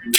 สวัสด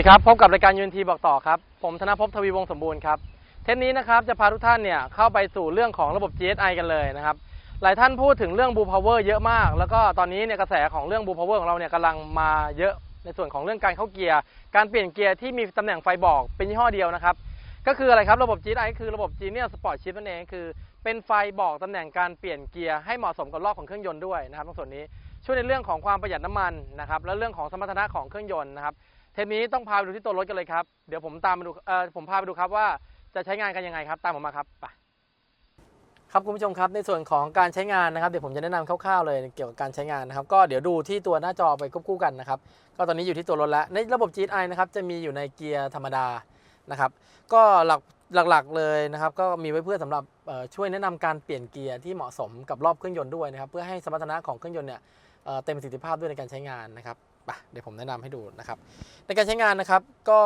ีครับ พบกับรายการยูนทีบอกต่อครับ ผมธนภพทวีวงศ์สมบูรณ์ครับ เทปนี้นะครับจะพาทุกท่านเนี่ยเข้าไปสู่เรื่องของระบบ GSI กันเลยนะครับ หลายท่านพูดถึงเรื่อง Blue Power เยอะมาก แล้วก็ตอนนี้เนี่ยกระแสของเรื่อง Blue Power ของเราเนี่ยกำลังมาเยอะในส่วนของเรื่องการเข้าเกียร์ การเปลี่ยนเกียร์ที่มีตำแหน่งไฟบอกเป็นยี่ห้อเดียวนะครับ ก็คืออะไรครับระบบ GSI คือระบบ Genius Sport Shift นั่นเองคือเป็นไฟบอกตำแหน่งการเปลี่ยนเกียร์ให้เหมาะสมกับรอบของเครื่องยนต์ด้วยนะครับตรงส่วนนี้ช่วยในเรื่องของความประหยัดน้ำมันนะครับและเรื่องของสมรรถนะของเครื่องยนต์นะครับเทปนี้ต้องพาไปดูที่ตัวรถกันเลยครับเดี๋ยวผมตามมาดูเออผมพาไปดูครับว่าจะใช้งานกันยังไงครับ ตามผมมาครับไป ครับคุณผู้ชมครับในส่วนของการใช้งานนะครับเดี๋ยวผมจะแนะนำคร่าวๆเลยเกี่ยวกับการใช้งานนะครับก็เดี๋ยวดูที่ตัวหน้าจอไปควบคู่กันนะครับก็ตอนนี้อยู่ที่ตัวรถแล้วในระบบ GSI นะครับจะมีอยู่ในเกียร์ธรรมดานะครับก็หลักหลักๆเลยนะครับก็มีไว้เพื่อสำหรับช่วยแนะนำการเปลี่ยนเกียร์ที่เหมาะสมกับรอบเครื่องยนต์ด้วยนะครับเพื่อให้สมรรถนะของเครื่องยนต์เนี่ยเอ่อเต็มประสิทธิภาพด้วยในการใช้งานนะครับไปเดี๋ยวผมแนะนำให้ดูนะครับในการใช้งานนะครับก็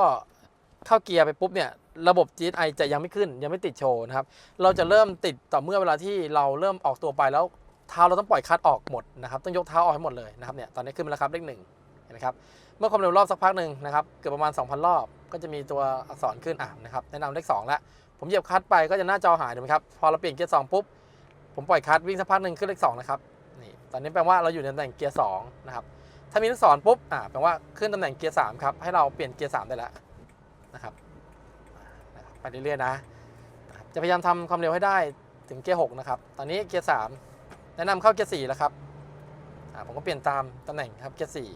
เข้าเกียร์ไปปุ๊บเนี่ยระบบ GSI จะยังไม่ขึ้นยังไม่ติดโชว์นะครับ เราจะเริ่มติดต่อเมื่อเวลาที่เราเริ่มออกตัวไปแล้วเท้าเราต้องปล่อยคัดออกหมดนะครับต้องยกเท้าออกให้หมดเลยนะครับเนี่ยตอนนี้ขึ้นมาแล้วครับเลขหนึ่งเห็นไหมครับเมื่อความเร็วรอบสักพักหนึ่งนะครับเกือบประมาณ 2,000 รอบ ก็จะมีตัวอักษรขึ้นอะนะครับแนะนำเลขสองแล้วผมเหยียบคัดไปก็จะหน้าจอหายถูกไหมครับพอเราเปลี่ยนเกียร์สองปุ๊บผมปล่อยคัดวิ่งสักพักหนึ่งขึ้นเลขสองนะครับนี่ตอนนี้แปลว่าเราอยู่ในตำแหน่งเกียร์สองนะครับถ้ามีลูกศรปุ๊บอ่าแปลว่าขึ้นตำแหน่งเกียร์สามครับให้เราเปลี่ยนเกียร์สามได้แล้ว นะครับไปเรื่อยๆนะ จะพยายามทำความเร็วให้ได้ถึงเกียร์หนะครับ ตอนนี้เกียร์สามแนะนำเข้าเกียร์สี่แล้วครับผมก็เปลี่ยนตามตำแหน่งครับเกียร์สี่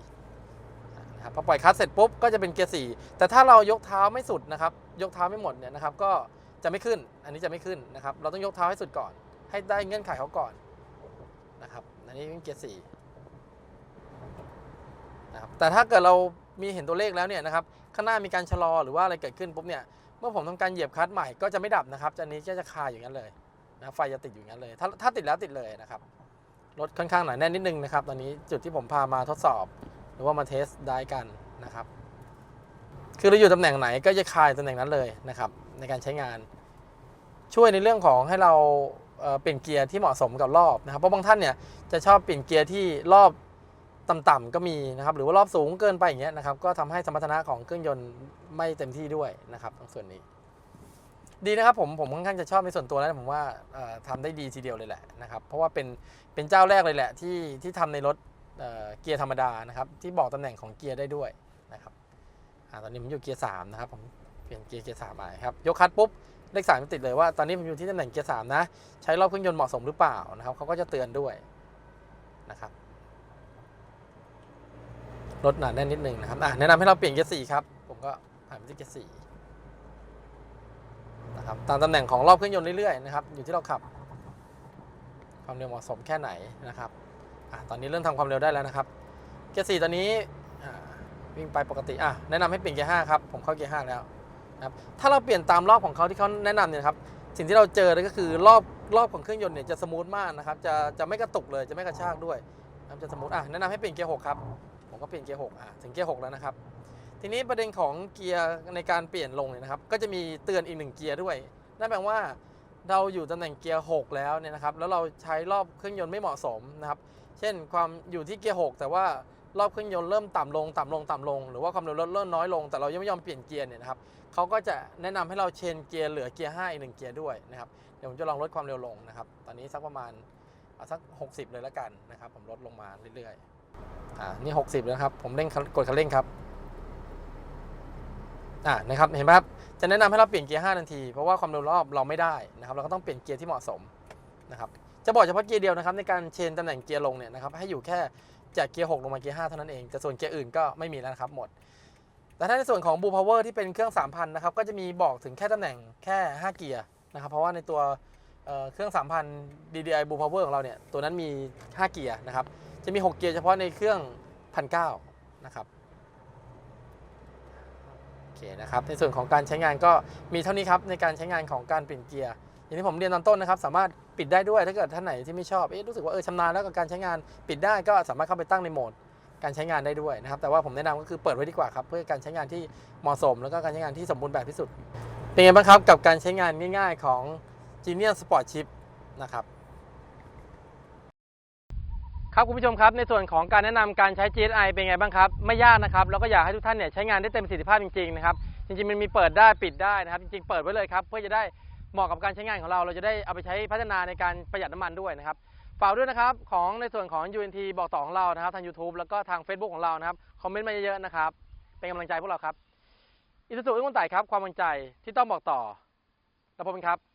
นะครับพอปล่อยคลัตช์เสร็จปุ๊บก็จะเป็นเกียร์สี่แต่ถ้าเรายกเท้าไม่สุดนะครับ ยกเท้าไม่หมดเนี่ยนะครับ ก็จะไม่ขึ้น อันนี้จะไม่ขึ้นนะครับ เราต้องยกเท้าให้สุดก่อน ให้ได้เงื่อนไขเขาก่อนนะครับ อันนี้เป็นเกียร์สี่ นะครับแต่ถ้าเกิดเรามีเห็นตัวเลขแล้วเนี่ยนะครับข้างหน้ามีการชะลอหรือว่าอะไรเกิดขึ้นปุ๊บเนี่ยเมื่อผมทำการเหยียบคลัตช์ใหม่ก็จะไม่ดับนะครับอันนี้ก็จะคาอย่างนั้นเลยนะไฟจะติดอยู่งั้นเลย ถ้าถ้าติดแล้วติดเลยนะครับรถค่อนข้างหนาแน่นนิดนึงนะครับตอนนี้จุดที่ผมพามาทดสอบ หรือว่ามาเทสได้กันนะครับ คือเราอยู่ตำแหน่งไหนก็จะคายตำแหน่งนั้นเลยนะครับในการใช้งาน ช่วยในเรื่องของให้เราเปลี่ยนเกียร์ที่เหมาะสมกับรอบนะครับเพราะบางท่านเนี่ยจะชอบเปลี่ยนเกียร์ที่รอบ ต่ำๆก็มีนะครับ หรือว่ารอบสูงเกินไปอย่างเงี้ยนะครับ ก็ทำให้สมรรถนะของเครื่องยนต์ไม่เต็มที่ด้วยนะครับตรงส่วนนี้ ดีนะครับผมผมค่อนข้างจะชอบในส่วนตัวแล้วผมว่าเอ่อทำได้ดีทีเดียวเลยแหละนะครับ เพราะว่าเป็นเป็นเจ้าแรกเลยแหละที่ที่ทำในรถเเกียร์ธรรมดานะครับ ที่บอกตำแหน่งของเกียร์ได้ด้วยนะครับอตอนนี้ผมอยู่เกียร์สามนะครับผมเปลี่ยนเกียร์เกียร์สามไปครับยกคลัตช์ปุ๊บเลขสามมันติดเลยว่าตอนนี้ผมอยู่ที่ตำแหน่งเกียร์สามนะใช้รอบเครื่องยนต์เหมาะสมหรือเปล่านะครับเขาก็จะเตือนด้วยนะครับ รถหนาแน่นนิดนึงนะครับอะแนะนำให้เราเปลี่ยนเกียร์สี่ครับ ผมก็ผ่านไปที่เกียร์สี่นะครับตามตำแหน่งของรอบเครื่องยนต์เรื่อยๆนะครับอยู่ที่เราขับ ความเร็วเหมาะสมแค่ไหนนะครับอะตอนนี้เริ่มทำความเร็วได้แล้วนะครับ เกียร์สี่ตอนนี้วิ่งไปปกติอะแนะนำให้เปลี่ยนเกียร์ห้าครับผมเข้าเกียร์ห้าแล้วนะครับถ้าเราเปลี่ยนตามรอบของเขาที่เขาแนะนำเนี่ยครับสิ่งที่เราเจอเลยก็คือรอบรอบของเครื่องยนต์เนี่ยจะสมูทมากนะครับจะจะไม่กระตุกเลยจะไม่กระชากด้วยนะจะสมูทอะแนะนำให้เปลี่ยนเกียร์หกครับ ก็เปลี่ยนเกียร์หกอะถึงเกียร์หกแล้วนะครับ ทีนี้ประเด็นของเกียร์ในการเปลี่ยนลงเนี่ยนะครับ ก็จะมีเตือนอีกหนึ่งเกียร์ด้วย นั่นแปลว่าเราอยู่ตำแหน่งเกียร์หกแล้วเนี่ยนะครับ แล้วเราใช้รอบเครื่องยนต์ไม่เหมาะสมนะครับ เช่นความอยู่ที่เกียร์หกแต่ว่ารอบเครื่องยนต์เริ่มต่ำลงต่ำลงต่ำลง หรือว่าความเร็วรถเริ่มน้อยลง แต่เรายังไม่ยอมเปลี่ยนเกียร์เนี่ยนะครับเขาก็จะแนะนำให้เราเชนเกียร์เหลือเกียร์ห้าอีกหนึ่งเกียร์ด้วยนะครับ เดี๋ยวผมจะลองลดความเร็วลงนะครับ ตอนนี้สักประมาณสัก 60 เลยแล้วกันนะครับ ผมลดลงมาเรื่อยๆ อ่านี่ 60แล้วครับ ผมเร่งคันกดคันเร่งครับอ่านะครับเห็นไหมครับจะแนะนำให้เราเปลี่ยนเกียร์5ทันที เพราะว่าความเร็วรอบเราไม่ได้นะครับเราก็ต้องเปลี่ยนเกียร์ที่เหมาะสมนะครับจะบอกเฉพาะเกียร์เดียวนะครับในการเชนตำแหน่งเกียร์ลงเนี่ยนะครับให้อยู่แค่จากเกียร์6ลงมาเกียร์5เท่านั้นเองแต่ส่วนเกียร์อื่นก็ไม่มีแล้วนะครับหมด แต่ถ้าในส่วนของ Blue Power ที่เป็นเครื่อง 3,000นะครับก็จะมีบอกถึงแค่ตำแหน่งแค่ 5 เกียร์นะครับเพราะว่าในตัวเเครื่อง 3,000 DDI Blue Power ของเราเนี่ยตัวนั้นมี 5 เกียร์นะครับ จะมี 6 เกียร์เฉพาะในเครื่อง1,900นะครับโอเคนะครับในส่วนของการใช้งานก็มีเท่านี้ครับในการใช้งานของการเปลี่ยนเกียร์อย่างที่ผมเรียนตอนต้นนะครับ สามารถปิดได้ด้วยถ้าเกิดท่านไหนที่ไม่ชอบเอ๊ะรู้สึกว่าเออชำนาญแล้วกับการใช้งานปิดได้ก็สามารถเข้าไปตั้งในโหมดการใช้งานได้ด้วยนะครับ แต่ว่าผมแนะนำก็คือเปิดไว้ดีกว่าครับ เพื่อการใช้งานที่เหมาะสม แล้วก็การใช้งานที่สมบูรณ์แบบที่สุด เป็นไงบ้างครับกับการใช้งานง่าย ๆของ Genius Sport Chip นะครับ ครับคุณผู้ชมครับในส่วนของการแนะนำการใช้ GSI เป็นไงบ้างครับ ไม่ยากนะครับแล้วก็อยากให้ทุกท่านเนี่ยใช้งานได้เต็มประสิทธิภาพจริงๆนะครับจริงๆมันมีเปิดได้ปิดได้นะครับจริงๆเปิดไว้เลยครับเพื่อจะได้เหมาะกับการใช้งานของเราเราจะได้เอาไปใช้พัฒนาในการประหยัดน้ำมันด้วยนะครับฝากด้วยนะครับของในส่วนของ UNT บอกต่อของเรานะครับทาง YouTube แล้วก็ทาง Facebook ของเรานะครับคอมเมนต์มาเยอะๆนะครับเป็นกำลังใจพวกเราครับอิสุสุอุนไต่ครับความมั่นใจที่ต้องบอกต่อแล้วพบกันครับ